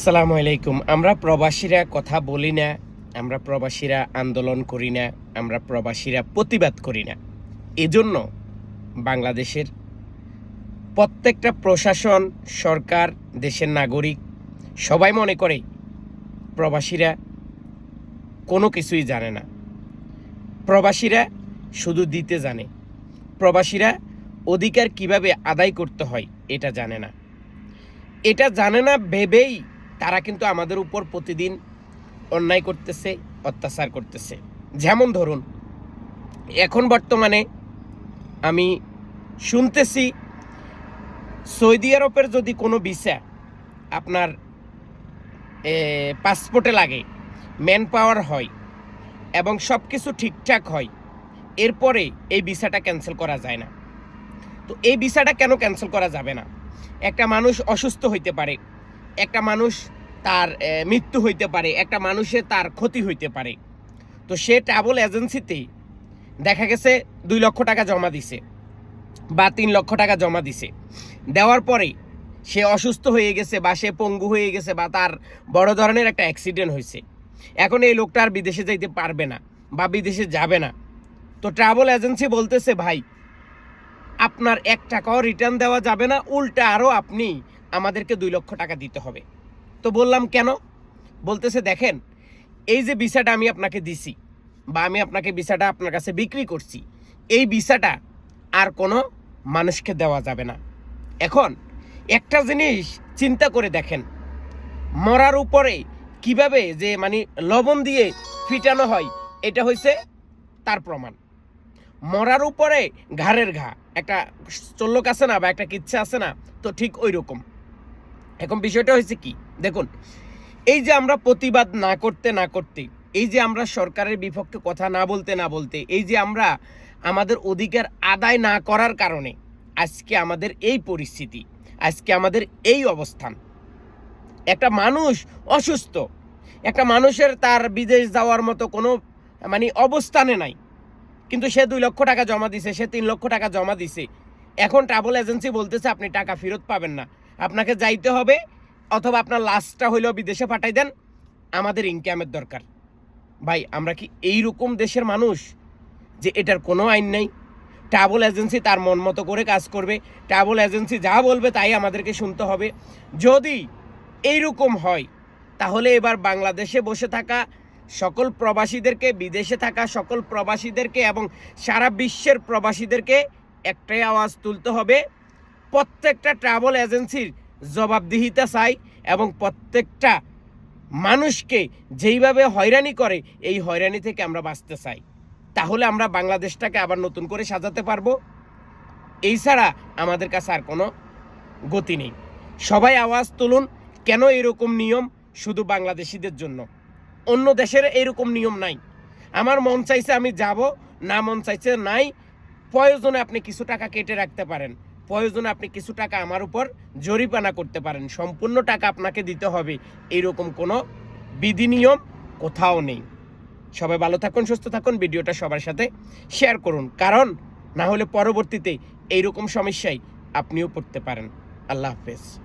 সালামু আলাইকুম। আমরা প্রবাসীরা কথা বলি না, আমরা প্রবাসীরা আন্দোলন করি না, আমরা প্রবাসীরা প্রতিবাদ করি না। এজন্য বাংলাদেশের প্রত্যেকটা প্রশাসন, সরকার, দেশের নাগরিক সবাই মনে করে প্রবাসীরা কোনো কিছুই জানে না। প্রবাসীরা শুধু দিতে জানে। প্রবাসীরা অধিকার কীভাবে আদায় করতে হয় এটা জানে না। এটা জানে না, ভেবেই তারা কিন্তু আমাদের উপর প্রতিদিন অন্যায় করতেছে, অত্যাচার করতেছে। যেমন ধরুন, এখন বর্তমানে আমি শুনতেছি সৌদি আরবের যদি কোনো ভিসা আপনার পাসপোর্টে লাগে ম্যান পাওয়ার হয় এবং সব কিছু ঠিকঠাক হয়, এরপরে এই ভিসাটা ক্যান্সেল করা যায় না। তো এই ভিসাটা কেন ক্যান্সেল করা যাবে না? একটা মানুষ অসুস্থ হইতে পারে একটা মানুষ তার মৃত্যু হইতে পারে, একটা মানুষের তার ক্ষতি হইতে পারে। তো সে ট্রাভেল এজেন্সিতে দেখা গেছে দুই লক্ষ টাকা জমা দিছে বা তিন লক্ষ টাকা জমা দিছে। দেওয়ার পরে সে অসুস্থ হয়ে গেছে বা সে পঙ্গু হয়ে গেছে বা তার বড় ধরনের একটা অ্যাক্সিডেন্ট হয়েছে। এখন এই লোকটা আর বিদেশে যাইতে পারবে না বা বিদেশে যাবে না। তো ট্রাভেল এজেন্সি বলতেছে, ভাই, আপনার এক টাকাও রিটার্ন দেওয়া যাবে না, উল্টা আরও আপনি আমাদেরকে দুই লক্ষ টাকা দিতে হবে। তো বললাম, কেন? বলতেছে, দেখেন, এই যে ভিসাটা আমি আপনাকে দিছি বা আমি আপনাকে ভিসাটা আপনার কাছে বিক্রি করছি, এই ভিসাটা আর কোনো মানুষকে দেওয়া যাবে না। এখন একটা জিনিস চিন্তা করে দেখেন, মরার উপরে কীভাবে যে মানে লবণ দিয়ে ফিটানো হয়, এটা হয়েছে তার প্রমাণ। মরার উপরে ঘাড়ের ঘা, একটা চল্লক আছে না বা একটা কিচ্ছা আছে না, তো ঠিক ওই রকম এখন বিষয়টা হয়েছে কি? দেখুন, এই যে আমরা প্রতিবাদ না করতে না করতে, এই যে আমরা সরকারের বিপক্ষে কথা না বলতে না বলতে, এই যে আমরা আমাদের অধিকার আদায় না করার কারণে আজকে আমাদের এই পরিস্থিতি, আজকে আমাদের এই অবস্থান। একটা মানুষ অসুস্থ, একটা মানুষের তার বিদেশ যাওয়ার মতো কোনো মানে অবস্থানে নাই। কিন্তু সে দুই লক্ষ টাকা জমা দিছে, সে তিন লক্ষ টাকা জমা দিছে। এখন ট্রাভেল এজেন্সি বলতেছে, আপনি টাকা ফেরত পাবেন না। আপনাকে যাইতে হবে, অথবা আপনার লাস্টটা হইলেও বিদেশে পাঠাই দেন, আমাদের ইনকামের দরকার। ভাই, আমরা কি এই রকম দেশের মানুষ যে এটার কোনো আইন নেই? ট্রাভেল এজেন্সি তার মন মতো করে কাজ করবে, ট্রাভেল এজেন্সি যা বলবে তাই আমাদেরকে শুনতে হবে। যদি এইরকম হয়, তাহলে এবার বাংলাদেশে বসে থাকা সকল প্রবাসীদেরকে, বিদেশে থাকা সকল প্রবাসীদেরকে এবং সারা বিশ্বের প্রবাসীদেরকে একটাই আওয়াজ তুলতে হবে প্রত্যেকটা ট্রাভেল এজেন্সির জবাবদিহিতা চাই এবং প্রত্যেকটা মানুষকে যেইভাবে হয়রানি করে, এই হয়রানি থেকে আমরা বাঁচতে চাই। তাহলে আমরা বাংলাদেশটাকে আবার নতুন করে সাজাতে পারব। এই ছাড়া আমাদের কাছে আর কোনো গতি নেই। সবাই আওয়াজ তুলুন, কেন এরকম নিয়ম শুধু বাংলাদেশিদের জন্য? অন্য দেশের এরকম নিয়ম নাই। আমার মন চাইছে আমি যাব, না মন চাইছে নাই, প্রয়োজনে আপনি কিছু টাকা কেটে রাখতে পারেন। প্রয়োজনে আপনি কিছু টাকা আমার উপর জরিপানা করতে পারেন। সম্পূর্ণ টাকা আপনাকে দিতে হবে। এইরকম কোনো বিধি নিয়ম কোথাও নেই। সবাই ভালো থাকুন, সুস্থ থাকুন। ভিডিওটা সবার সাথে শেয়ার করুন। কারণ না হলে পরবর্তীতে এইরকম সমস্যায় আপনিও পড়তে পারেন। আল্লাহ হাফেজ।